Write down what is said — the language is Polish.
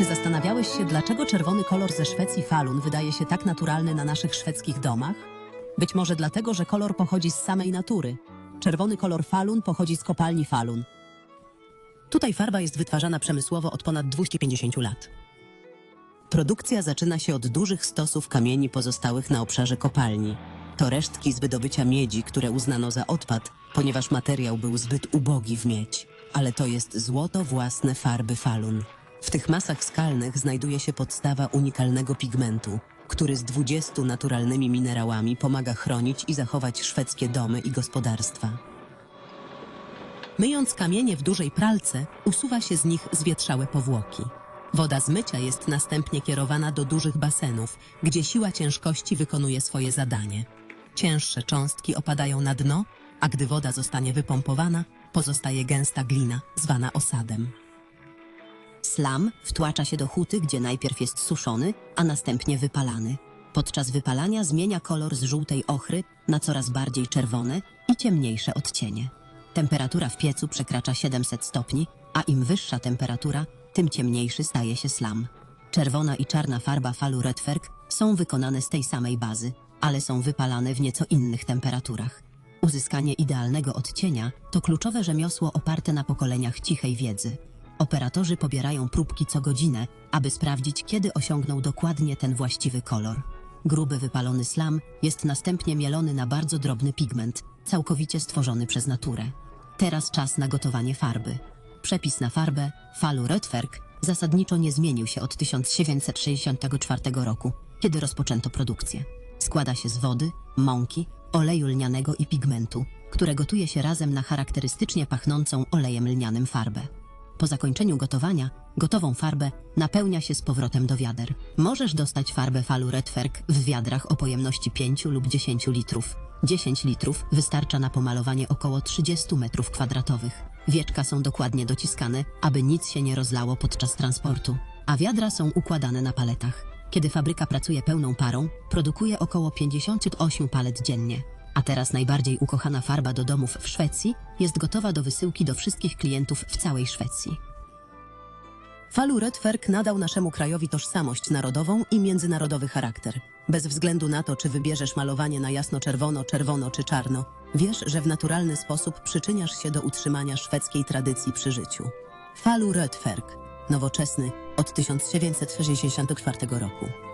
Czy zastanawiałeś się, dlaczego czerwony kolor ze Szwecji falun wydaje się tak naturalny na naszych szwedzkich domach? Być może dlatego, że kolor pochodzi z samej natury. Czerwony kolor falun pochodzi z kopalni falun. Tutaj farba jest wytwarzana przemysłowo od ponad 250 lat. Produkcja zaczyna się od dużych stosów kamieni pozostałych na obszarze kopalni. To resztki z wydobycia miedzi, które uznano za odpad, ponieważ materiał był zbyt ubogi w miedź. Ale to jest złoto własne farby falun. W tych masach skalnych znajduje się podstawa unikalnego pigmentu, który z 20 naturalnymi minerałami pomaga chronić i zachować szwedzkie domy i gospodarstwa. Myjąc kamienie w dużej pralce, usuwa się z nich zwietrzałe powłoki. Woda z mycia jest następnie kierowana do dużych basenów, gdzie siła ciężkości wykonuje swoje zadanie. Cięższe cząstki opadają na dno, a gdy woda zostanie wypompowana, pozostaje gęsta glina, zwana osadem. Slam wtłacza się do huty, gdzie najpierw jest suszony, a następnie wypalany. Podczas wypalania zmienia kolor z żółtej ochry na coraz bardziej czerwone i ciemniejsze odcienie. Temperatura w piecu przekracza 700 stopni, a im wyższa temperatura, tym ciemniejszy staje się slam. Czerwona i czarna farba falu Redferk są wykonane z tej samej bazy, ale są wypalane w nieco innych temperaturach. Uzyskanie idealnego odcienia to kluczowe rzemiosło oparte na pokoleniach cichej wiedzy. Operatorzy pobierają próbki co godzinę, aby sprawdzić, kiedy osiągną dokładnie ten właściwy kolor. Gruby wypalony slam jest następnie mielony na bardzo drobny pigment, całkowicie stworzony przez naturę. Teraz czas na gotowanie farby. Przepis na farbę falu Rötwerk zasadniczo nie zmienił się od 1764 roku, kiedy rozpoczęto produkcję. Składa się z wody, mąki, oleju lnianego i pigmentu, które gotuje się razem na charakterystycznie pachnącą olejem lnianym farbę. Po zakończeniu gotowania, gotową farbę napełnia się z powrotem do wiader. Możesz dostać farbę falu Redferk w wiadrach o pojemności 5 lub 10 litrów. 10 litrów wystarcza na pomalowanie około 30 metrów kwadratowych. Wieczka są dokładnie dociskane, aby nic się nie rozlało podczas transportu, a wiadra są układane na paletach. Kiedy fabryka pracuje pełną parą, produkuje około 58 palet dziennie. A teraz najbardziej ukochana farba do domów w Szwecji jest gotowa do wysyłki do wszystkich klientów w całej Szwecji. Falu Redferk nadał naszemu krajowi tożsamość narodową i międzynarodowy charakter. Bez względu na to, czy wybierzesz malowanie na jasno-czerwono, czerwono czy czarno, wiesz, że w naturalny sposób przyczyniasz się do utrzymania szwedzkiej tradycji przy życiu. Falu Redferk, nowoczesny od 1964 roku.